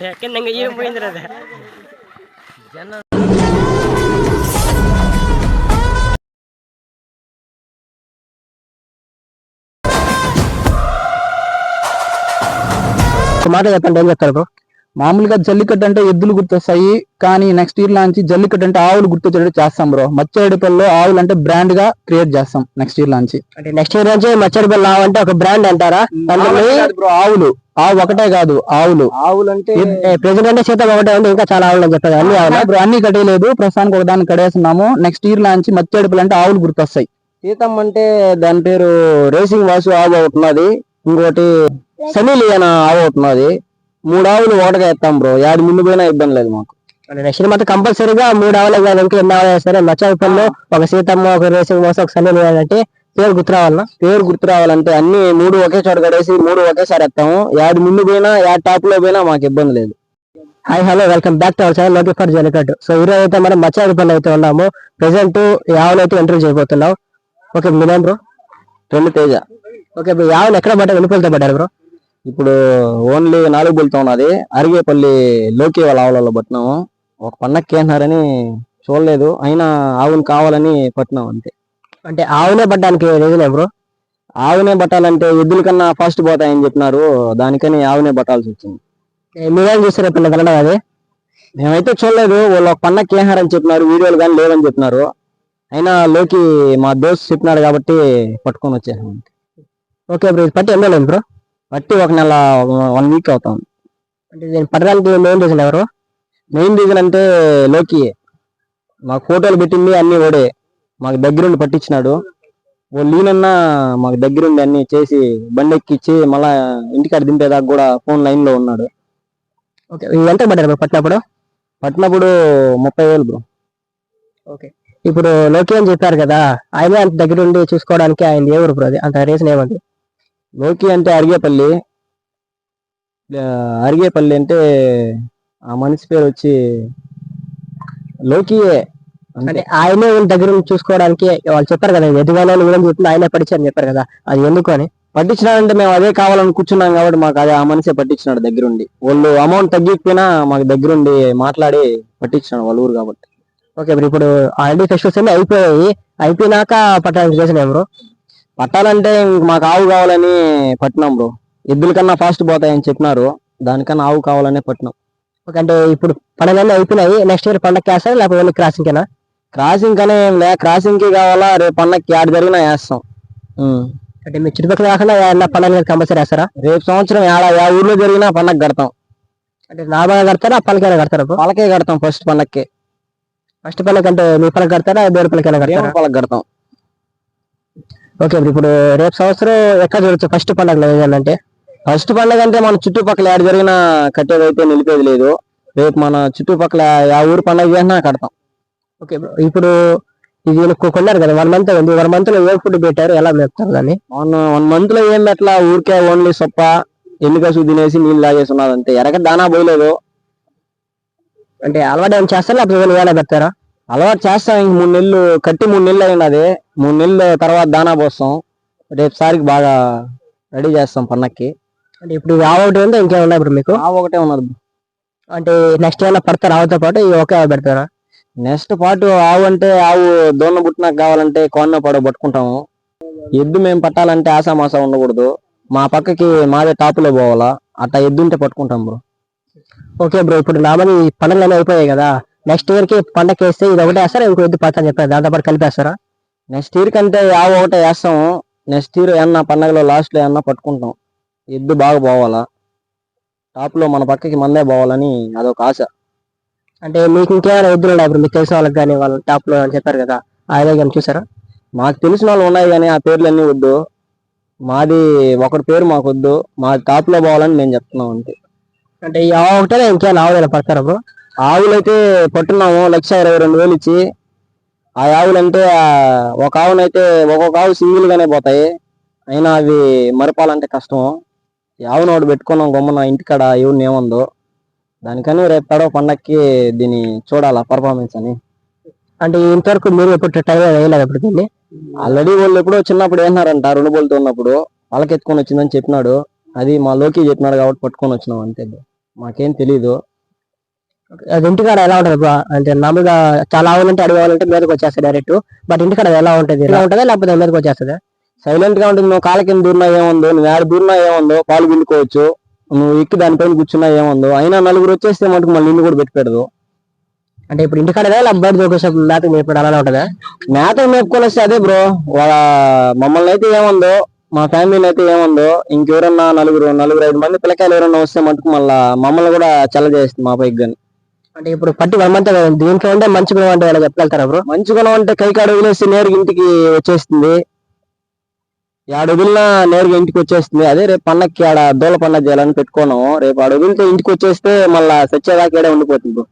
డెక్క ఇంకా ఏం పోయింది అదే ఒక మాట చెప్పండి ఏం చెప్తారు బ్రో మామూలుగా జల్లికట్టు అంటే ఎద్దులు గుర్తొస్తాయి కానీ నెక్స్ట్ ఇయర్ లాంచి జల్లికట్టు అంటే ఆవులు గుర్తొచ్చేటట్టు చేస్తాం బ్రో మచ్చేడిపల్లిలో ఆవులు అంటే బ్రాండ్గా క్రియేట్ చేస్తాం నెక్స్ట్ ఇయర్ లాంచి. అంటే నెక్స్ట్ ఇయర్ నుంచి మచ్చడిపల్లి ఆవు అంటే ఒక బ్రాండ్ అంటారా? బ్రో ఆవులు. ఆవు ఒకటే కాదు ఆవులు. ఆవులు అంటే ప్రెసిడెంట్ అంటే సీతం ఒకటే ఉంది ఇంకా చాలా ఆవులు అని చెప్పారు అన్ని ఆవులు? బ్రో అన్ని కట్టేయలేదు. ప్రస్తుతానికి ఒక దాన్ని కడేస్తున్నాము నెక్స్ట్ ఇయర్ లాంచి మచ్చేడిపల్లి అంటే ఆవులు గుర్తొస్తాయి. సీతం అంటే దాని పేరు రేసింగ్ వాసు ఆవు అవుతున్నది ఇంకోటి సనీ లియన్ ఆవు అవుతున్నది మూడు ఆవులు ఓటగా ఎత్తాం బ్రో. యాడి ముందు పోయినా ఇబ్బంది లేదు మాకు. నెక్స్ట్ మాత్రం కంపల్సరీగా మూడు ఆవులు కానీ ఇంకా ఎన్ని ఆవులు సరే? మచ్చడిపల్లిలో ఒక సీతమ్మ ఒక రేసింగ్ మోసం ఒక సన్నీ అంటే పేరు గుర్తు రావాలన్నా పేరు గుర్తు రావాలంటే అన్ని మూడు ఒకే చోట కడేసి మూడు ఒకేసారి ఎత్తాము యాడి ముందు పోయినా యాడ్ టాప్లో పోయినా మాకు ఇబ్బంది లేదు. Hi hello welcome back to our channel నోటి ఫర్ జలికట్ సో ఈరోజు అయితే మనం మచ్చాడిపల్లి అయితే ఉన్నాము. ప్రెసెంట్ ఆవులు అయితే ఇంటర్వ్యూ చేయబోతున్నాం. ఓకే మీ బ్రో రెండు తేజ. ఓకే ఇప్పుడు ఆవులు ఎక్కడ పడ్డారు వెనుకలతో పడ్డారు బ్రో? ఇప్పుడు ఓన్లీ నాలుగు బుల్తో ఉన్నది. అరిగేపల్లి లోకి వాళ్ళ ఆవులలో పట్టినాము. ఒక పండక్కి అంటున్నారని చూడలేదు. అయినా ఆవును కావాలని పట్టినాం అంతే. అంటే ఆవునే పడ్డానికి రీజన్ బ్రో ఆవునే పట్టాలంటే ఎద్దుల కన్నా ఫాస్ట్ పోతాయని చెప్పినారు. దానికని ఆవునే పట్టాల్సి వచ్చింది. మీరేం చూస్తారు ఇప్పుడు కన్నడ అది? మేమైతే చూడలేదు. వాళ్ళు ఒక పండక్కి ఏహారని చెప్పినారు. వీడియోలు కానీ లేవని చెప్పినారు. అయినా లోకి మా దోస్త్ చెప్పినాడు కాబట్టి పట్టుకొని వచ్చేసాం ఓకే బ్రో ఇది పట్టి ఎన్నో బ్రో? పట్టి ఒక నెల వన్ వీక్ అవుతాం. అంటే దీన్ని పట్టడానికి మెయిన్ రీజన్ ఎవరు? మెయిన్ రీజన్ అంటే లోకి మాకు ఫోటోలు పెట్టింది అన్ని ఓడే మాకు దగ్గరుండి పట్టించినాడు. ఓ లీనన్నా మాకు దగ్గరుండి అన్ని చేసి బండి ఎక్కిచ్చి మళ్ళా ఇంటికాడ దింపేదాకా కూడా ఫోన్ లైన్లో ఉన్నాడు. ఓకే ఎంత పడ్డారు బ్రో పట్టినప్పుడు? పట్టినప్పుడు ముప్పై వేలు బ్రో. ఓకే. ఇప్పుడు లోకి అని చెప్పారు కదా ఆయన అంత దగ్గర ఉండి చూసుకోవడానికి ఆయన ఏ ఊరు బ్రో అది? అంత రీజన్ ఏమంది? లోకి అంటే అరిగేపల్లి. అరిగేపల్లి అంటే ఆ మనిషి పేరు వచ్చి లోకియే. అంటే ఆయనే దగ్గర చూసుకోవడానికి వాళ్ళు చెప్పారు కదా ఎదుగానే నువ్వేం చెప్తుంది ఆయనే పడిచారని చెప్పారు కదా. అది ఎందుకు అని? పట్టించినాడంటే మేము అదే కావాలని కూర్చున్నాం కాబట్టి మాకు అదే ఆ మనిషే పట్టించినాడు దగ్గరుండి. వాళ్ళు అమౌంట్ తగ్గిపోయినా మాకు దగ్గరుండి మాట్లాడి పట్టించినాడు వాళ్ళ ఊరు కాబట్టి. ఓకే ఇప్పుడు ఆల్రెడీ ఫెస్టివల్స్ అన్ని అయిపోయాయి. అయిపోయినాక పట్టడానికి ఏం బ్రో. పట్టాలంటే ఇంక మాకు ఆవు కావాలని పట్టినాం బ్రో. ఎద్దుల కన్నా ఫాస్ట్ పోతాయని చెప్పినారు. దానికన్నా ఆవు కావాలనే పట్టినాం. ఓకే అంటే ఇప్పుడు పండుగలు అయిపోయినాయి. నెక్స్ట్ ఇయర్ పండగ వేస్తారు లేకపోతే ఓన్లీ క్రాసింగ్ కేనా క్రాసింగ్ కనే ఏం లే. క్రాసింగ్కి కావాలా? రేపు పండక్కి ఆడ జరిగినా వేస్తాం. అంటే మీ చుట్టుపక్కల కాకుండా ఏమన్నా పండుగ కంపల్సరీ వేస్తారా రేపు సంవత్సరం ఏడ ఏ ఊర్లో జరిగినా పండగ కడతాం. అంటే నార్మల్గా కడతారా? పలకైనా కడతారా బ్రో? పలకే కడతాం ఫస్ట్ పండక్కి. ఫస్ట్ పలక అంటే మీ పలక కడతారా? వేరే పలకైనా కడతారా? పలక కడతాం. ఓకే బ్రో ఇప్పుడు రేపు సంవత్సరం ఎక్కడ చూడొచ్చు ఫస్ట్ పండుగ ఏదంటే ఫస్ట్ పండగ అంటే మన చుట్టుపక్కల ఏడ జరిగినా కట్టేది అయితే నిలిపేది లేదు. రేపు మన చుట్టుపక్కల ఆ ఊరు పండగ చేసినా కడతాం. ఓకే బ్రో ఇప్పుడు ఇది కొన్నారు కదా వన్ మంత్ ఉంది వన్ మంత్లో ఏ ఫుడ్ పెట్టారు? ఎలా మేపుతారు దాన్ని? వన్ వన్ మంత్లో ఏం ఎట్లా ఊరికే ఓన్లీ సొప్ప ఎన్నికసు తినేసి నీళ్ళు తాగేసి ఉన్నది అంతే. ఎరక దానా పోయలేదు. అంటే అలవాటు ఏమైనా చేస్తారా? లేకపోతే ఏమైనా పెడతారా? అలవాటు చేస్తాం. ఇంక మూడు నెలలు కట్టి మూడు నెలలు అయినది మూడు నెలలు తర్వాత దానా పోస్తాం. రేపు సారికి బాగా రెడీ చేస్తాం పండక్కి అంటే ఇప్పుడు ఆవు ఒకటి ఉందా? ఇంకేమైనా ఉన్నాయి ఇప్పుడు మీకు? ఆవు ఒకటే ఉన్నది అంటే నెక్స్ట్ ఏమైనా పడతారా ఆవుతో పాటు ఈ ఒకే ఆవు పెడతారా? నెక్స్ట్ పాటు ఆవు అంటే ఆవు దోన్న బుట్టినాక కావాలంటే కోన్న పడవ పట్టుకుంటాము. ఎద్దు మేము పట్టాలంటే ఆసామాసా ఉండకూడదు. మా పక్కకి మాదే టాపులో పోవాలా. అట్లా ఎద్దు ఉంటే పట్టుకుంటాం బ్రో. ఓకే బ్రో ఇప్పుడు ఈ పండుగలు అయిపోయాయి కదా. నెక్స్ట్ ఇయర్కి పండగ వేస్తే ఇది ఒకటే వేస్తారా? ఇంకో ఎద్దు పడతా అని చెప్పారు. దాంతో పాటు కలిపేస్తారా? నెక్స్ట్ ఇయర్ కంటే ఆవు ఒకటే వేస్తాము నెక్స్ట్ ఇయర్ ఏమన్నా పండగలో లాస్ట్లో ఏమన్నా పట్టుకుంటాం. ఎద్దు బాగా పోవాలా? టాప్లో మన పక్కకి మందే పోవాలని అదొక ఆశ. అంటే మీకు ఇంకేమైనా ఎద్దులు ఉన్నాయి ఇప్పుడు మీకు తెలిసిన వాళ్ళకి కానీ వాళ్ళు టాప్లో అని చెప్పారు కదా ఆయన కానీ చూసారా? మాకు తెలిసిన వాళ్ళు ఉన్నాయి కానీ ఆ పేర్లన్నీ వద్దు. మాది ఒకటి పేరు మాకు వద్దు. మా టాప్లో పోవాలని మేము చెప్తున్నాం అంతే. అంటే ఈ ఆవు ఒకటే ఇంకేమైనా ఆవులు పడతారా బ్రో? ఆవులైతే పట్టున్నాము లక్ష ఇరవై రెండు వేలు ఇచ్చి ఆ ఆవులంటే ఆ, ఒక ఆవునైతే ఒక్కొక్క ఆవు సింగిల్ గానే పోతాయి. అయినా అవి మరపాలంటే కష్టం. ఆవును ఒకటి పెట్టుకున్నాం గమ్మున ఇంటికాడ ఎవరిని ఏముందో. దానికని రేపు పడవ పండక్కి దీన్ని చూడాలా పర్ఫార్మెన్స్ అని. అంటే ఇంతవరకు మీరు ఎప్పుడు ట్రై వేయలేదు దీన్ని? ఆల్రెడీ వాళ్ళు ఎప్పుడో చిన్నప్పుడు వేసినారంట రెండు బోల్తో ఉన్నప్పుడు. పలకెత్తుకొని వచ్చిందని చెప్పినాడు. అది మా లోకి చెప్పినాడు కాబట్టి పట్టుకొని వచ్చినాం అంతే. మాకేం తెలీదు. అది ఇంటికాడ ఎలా ఉంటది బ్రో అంటే మామూలుగా చాలా ఆవులు అడవి అడగాలంటే మీదకి వచ్చేస్తుంది డైరెక్ట్. బట్ ఇంటికాడ ఎలా ఉంటది? ఎలా ఉంటుందా లేకపోతే మీదకి వచ్చేస్తుందా? సైలెంట్గా ఉంటుంది నువ్వు కాళ్ళ కింద దూరినా ఏముందో? నువ్వు ఆడ దూరినా ఏముందో? పాలు గిల్లుకోవచ్చు నువ్వు ఎక్కి దానిపైన కూర్చున్నా ఏముందో? అయినా నలుగురు వచ్చేస్తే మటుకు మళ్ళీ నిన్ను కూడా పెట్టి పెడదు అంటే ఇప్పుడు ఇంటికాడ లేదా బయట మేత మేపడ అలా ఉంటుందా? మేత మేపుకొని వస్తే అదే బ్రో. వాళ్ళ మమ్మల్ని అయితే ఏముందో? మా ఫ్యామిలీని అయితే ఏముందో? ఇంకెవరన్నా నలుగురు నలుగురు ఐదు మంది పిల్లకాయలు ఎవరన్నా వస్తే మటుకు మళ్ళా మమ్మల్ని కూడా చల్ల చేస్తుంది మా పైకి కానీ అంటే ఇప్పుడు పట్టి వరమంతా కదా, దీంట్లో ఉంటే మంచి గుణం అంటే ఎలా చెప్పగలుగుతారా బ్రో? మంచి గుణం అంటే కై కాడ వదిలేసి నేరుగా ఇంటికి వచ్చేస్తుంది. ఆడ వదిలినా నేరుగా ఇంటికి వచ్చేస్తుంది. అదే రేపు పండక్కి ఆడ దూల పండగ చేయాలని పెట్టుకున్నాము. రేపు ఆడ వదిలితే ఇంటికి వచ్చేస్తే మళ్ళా సచ్చేదాకా ఈడే ఉండిపోతుంది bro.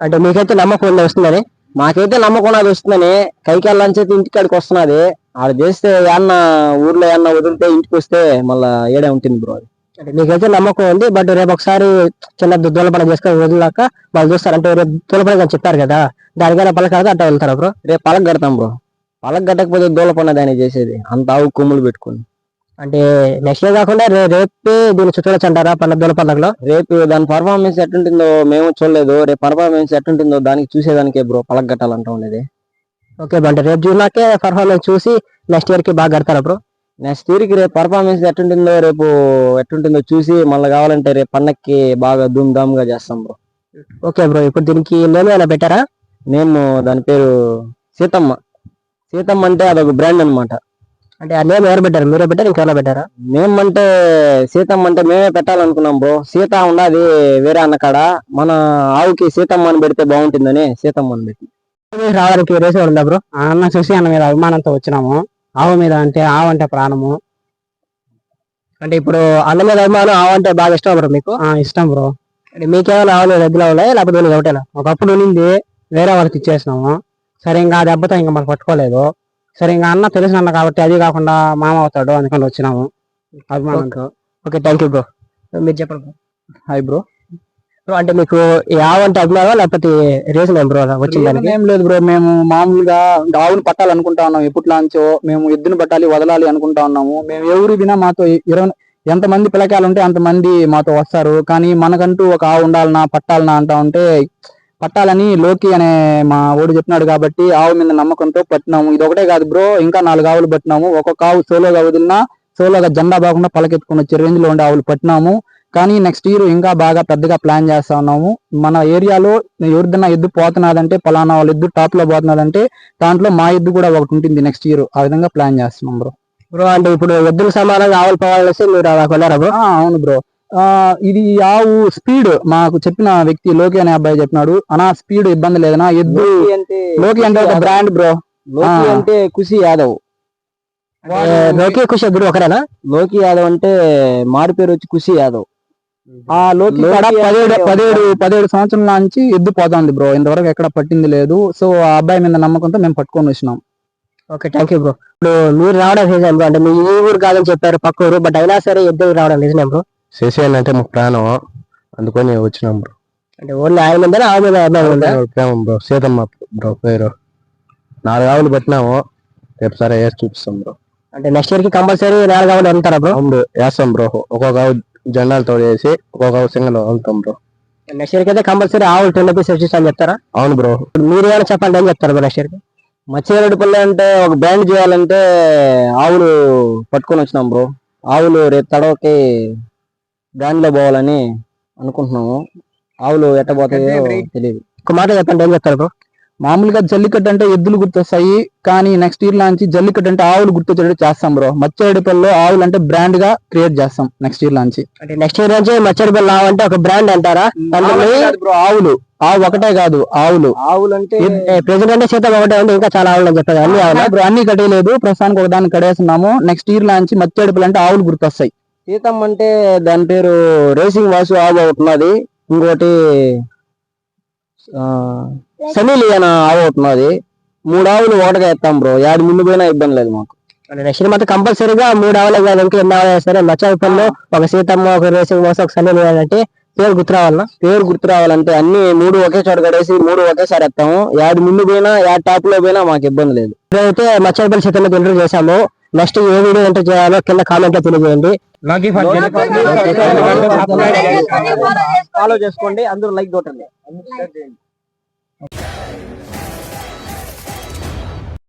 అంటే మీకైతే నమ్మకం ఉంది వస్తుందని? మాకైతే నమ్మకం అది వస్తుందని. కైకి వెళ్ళాలని చెప్పి ఇంటికి కాడికి వస్తున్నది. ఆడ చేస్తే ఏమన్నా ఊర్లో ఏమన్నా వదిలితే ఇంటికి వస్తే మళ్ళా ఏడే ఉంటుంది బ్రో అది. అంటే మీకైతే నమ్మకం ఉంది బట్ రేపు ఒకసారి చిన్న దూలపడ చేసుకొని వదిలాక వాళ్ళు చూస్తారు. అంటే రేపు దూలపడ అని చెప్పారు కదా దానికైనా పలకాదు అట్లా వెళ్తారా బ్రో రేపు పలక కడతాం బ్రో పలక కట్టకపోతే దూల పండగ ఆయన చేసేది. అంత ఆవు కొమ్ములు పెట్టుకుని. అంటే నెక్స్ట్ ఇయర్ కాకుండా రేపే దీన్ని చుట్టూలొచ్చి అంటారా పండుగ దూల పండుగలో? రేపు దాని పర్ఫార్మెన్స్ ఎట్టుంటుందో మేము చూడలేదు. రేపు పర్ఫార్మెన్స్ ఎట్టుంటుందో దానికి చూసేదానికే బ్రో పలక కట్టాలంటా ఉండేది. ఓకే అంటే రేపు జూన్లాకే పర్ఫార్మెన్స్ చూసి నెక్స్ట్ ఇయర్కి బాగా కడతారా బ్రో నెక్స్ట్ ఇయర్కి రేపు పర్ఫార్మెన్స్ ఎట్టుంటుందో రేపు ఎట్టుంటుందో చూసి మళ్ళీ కావాలంటే రేపు పండక్కి బాగా ధూమ్ ధామ్గా చేస్తాం బ్రో ఓకే బ్రో ఇప్పుడు దీనికి నేమ్ ఏమైనా పెట్టారా? మేము దాని పేరు సీతమ్మ. సీతమ్మ అంటే అదొక బ్రాండ్ అన్నమాట. అంటే ఆ నేమ్ ఎవరు పెట్టారు? మీరే పెట్టారు? ఇంకెవరైనా పెట్టారా? మేము అంటే సీతమ్మ అంటే మేమే పెట్టాలనుకున్నాం బ్రో సీత ఉండదు వేరే అన్నకాడ మన ఆవుకి సీతమ్మ అని పెడితే బాగుంటుందని సీతమ్మ అని పెట్టి రావడానికి రేస్ ఉందా బ్రో అన్న చూసి అన్న మీద అభిమానంతో వచ్చినాము. ఆవు మీద అంటే ఆవు అంటే ప్రాణము. అంటే ఇప్పుడు అన్న మీద అభిమానం ఆవు అంటే బాగా ఇష్టం బ్రో మీకు? ఆ ఇష్టం బ్రో. అంటే మీకేమైనా ఆవులు రెగ్యులర్ ఉన్నాయా? లేకపోతే నీకు ఒకటేనా? ఒకప్పుడు ఉన్నింది వేరే వాళ్ళకి ఇచ్చేసినాము. సరే ఇంకా ఆ దెబ్బతో ఇంకా మనకు పట్టుకోలేదు. సరే ఇంకా అన్న తెలిసిన అన్న కాబట్టి అది కాకుండా మామ అవుతాడు అందుకని వచ్చినాము. అభిమానంతో. ఓకే థ్యాంక్ యూ బ్రో మీరు చెప్పండి bro. హాయ్ బ్రో బ్రో అంటే మీకు ఈ ఆవు అంటే అభిమానం లేకపోతే రీజన్ ఏం బ్రో వచ్చిన దానికి? ఏం లేదు బ్రో మేము మామూలుగా ఆవును పట్టాలనుకుంటా ఉన్నాం. ఎప్పట్లాంచో మేము ఎద్దును పట్టాలి వదలాలి అనుకుంటా ఉన్నాము. మేము ఎవరు వినా మాతో ఇరవై ఎంతమంది పిల్లకాయలు ఉంటే అంతమంది మాతో వస్తారు. కానీ మనకంటూ ఒక ఆవు ఉండాలనా పట్టాలనా అంటా ఉంటే పట్టాలని లోకి అనే మా ఓడు చెప్పినాడు కాబట్టి ఆవు మీద నమ్మకంతో పట్టినాము. ఇది ఒకటే కాదు బ్రో ఇంకా నాలుగు ఆవులు పట్టినాము. ఒక్కొక్క ఆవు సోలోగా వదిలినా సోలోగా జెండా బాకుండా పలకెత్తుకుని వచ్చే రేంజ్లో ఉండే ఆవులు పట్టినాము. కానీ నెక్స్ట్ ఇయర్ ఇంకా బాగా పెద్దగా ప్లాన్ చేస్తా ఉన్నాము. మన ఏరియాలో ఎవరిదన్నా ఎద్దు పోతున్నదంటే పలానా వాళ్ళ ఎద్దు టాప్లో పోతున్నదంటే దాంట్లో మా ఎద్దు కూడా ఒకటి ఉంటుంది నెక్స్ట్ ఇయర్ ఆ విధంగా ప్లాన్ చేస్తున్నాం బ్రో బ్రో అంటే ఇప్పుడు ఎద్దులు సమానంగా ఆవులు పోవాలనేసి మీరు అలా కొన్నారా బ్రో అవును బ్రో ఆ ఇది ఆవు స్పీడ్ మాకు చెప్పిన వ్యక్తి లోకి అనే అబ్బాయి చెప్పినాడు. అనా స్పీడ్ ఇబ్బంది లేదనా? ఎద్దు లోకి అంటే ఒక బ్రాండ్ బ్రో లోకి. అంటే ఖుషి యాదవ్. లోకి ఖుషి ఎద్దులు ఒకరేనా? లోకి యాదవ్ అంటే మాడి పేరు వచ్చి ఖుషి యాదవ్. ఆ లోకి పదిహేడు పదిహేడు పదిహేడు సంవత్సరాల నుంచి ఎద్దు పోతుంది బ్రో. ఇంతవరకు ఎక్కడ పట్టింది లేదు. సో ఆ అబ్బాయి మీద నమ్మకంతో మేము పట్టుకొని వచ్చినాం. Okay thank you bro. ఇప్పుడు మీరు రావడం రీజన్ బ్రో. అంటే మీ ఈ ఊరు కాదని చెప్పారు పక్క ఊరు బట్ అయినా సరే ఎద్దులు రావడం రీజన్ బ్రో. శశి అంటే మాకు ప్రాణం. అందుకొని వచ్చినాం బ్రో. అంటే ఓన్లీ ఆయన మీద ఆవు మీద అభిమానం ఉందా? ప్రేమ బ్రో. సీతమ్మ బ్రో పేరు. నాలుగు ఆవులు పెట్టినాము. రేపు సరే వేసి చూపిస్తాం బ్రో. అంటే నెక్స్ట్ ఇయర్కి కంపల్సరీ నాలుగు ఆవులు వెళ్తారా బ్రో వేస్తాం బ్రో. ఒక్కొక్క ఆవు జెండాలు తోడేసి ఒక్కొక్క ఆవు సింగల్ వెళ్తాం బ్రో. నెక్స్ట్ ఇయర్ అయితే కంపల్సరీ ఆవులు టెన్ రూపీస్ వచ్చేసి అని చెప్తారా? అవును బ్రో. ఇప్పుడు మీరు ఏమైనా చెప్పండి ఏం చెప్తారు బ్రో నెక్స్ట్ ఇయర్కి? మచ్చిరెడ్డిపల్లి అంటే ఒక బ్రాండ్ చేయాలంటే ఆవులు పట్టుకొని వచ్చినాం బ్రో. ఆవులు రేపు తడవకి బ్రాండ్లో పోవాలని అనుకుంటున్నాము. ఆవులు ఎట్ట పోతాయో తెలియదు ఒక మాట చెప్పండి ఏం చెప్తారు బ్రో? మామూలుగా జల్లికట్టు అంటే ఎద్దులు గుర్తొస్తాయి కానీ నెక్స్ట్ ఇయర్ లాంచి జల్లికట్టు అంటే ఆవులు గుర్తొచ్చేటట్టు చేస్తాం బ్రో మచ్చేడిపల్లిలో ఆవులు అంటే బ్రాండ్గా క్రియేట్ చేస్తాం నెక్స్ట్ ఇయర్ లాంచి. అంటే నెక్స్ట్ ఇయర్ నుంచి మచ్చడి బిల్ ఆవు అంటే ఒక బ్రాండ్ అంటారా? బ్రో ఆవులు. ఆవు ఒకటే కాదు ఆవులు. ఆవులు అంటే ప్రెసిడెంట్ అంటే సీతం ఒకటే ఉంది ఇంకా చాలా ఆవులు అని చెప్పారు అన్ని ఆవులు? బ్రో అన్ని కట్టేయలేదు ప్రస్తుతానికి ఒక దాన్ని కడేస్తున్నాము నెక్స్ట్ ఇయర్ లాంచి మచ్చేడిపల్లి అంటే ఆవులు గుర్తొస్తాయి. సీతమ్మ అంటే దాని పేరు రేసింగ్ వాసు ఆవు ఒకటి ఉన్నది. ఇంకోటి సమీలి అనే ఆవు ఒకటి ఉన్నది మూడు ఆవులు ఒకటిగా ఎత్తాం బ్రో. యాడు ముందు పోయినా ఇబ్బంది లేదు మాకు. నెక్స్ట్ మాత్రం కంపల్సరీగా మూడు ఆవులు కాదు ఇంకా ఎన్ని ఆవులు అయినా సరే ఒక సీతమ్మ ఒక రేసింగ్ మోసం ఒక సన్నీ అంటే పేరు గుర్తు రావాలన్నా. పేరు గుర్తు రావాలంటే అన్ని మూడు ఒకే చోట కడేసి మూడు ఒకేసారి ఎత్తాము యాడు ముందు పోయినా యాడ్ టాప్లో పోయినా మాకు ఇబ్బంది లేదు. ఇప్పుడైతే మచ్చాపల్లి సీతమ్మ ఎంటర్ చేశాము. నెక్స్ట్ ఏ వీడియో ఎంటర్ చేయాలో కింద కామెంట్లో తెలియజేయండి. ఫాలో చేసుకోండి అందరూ లైక్ కొట్టండి.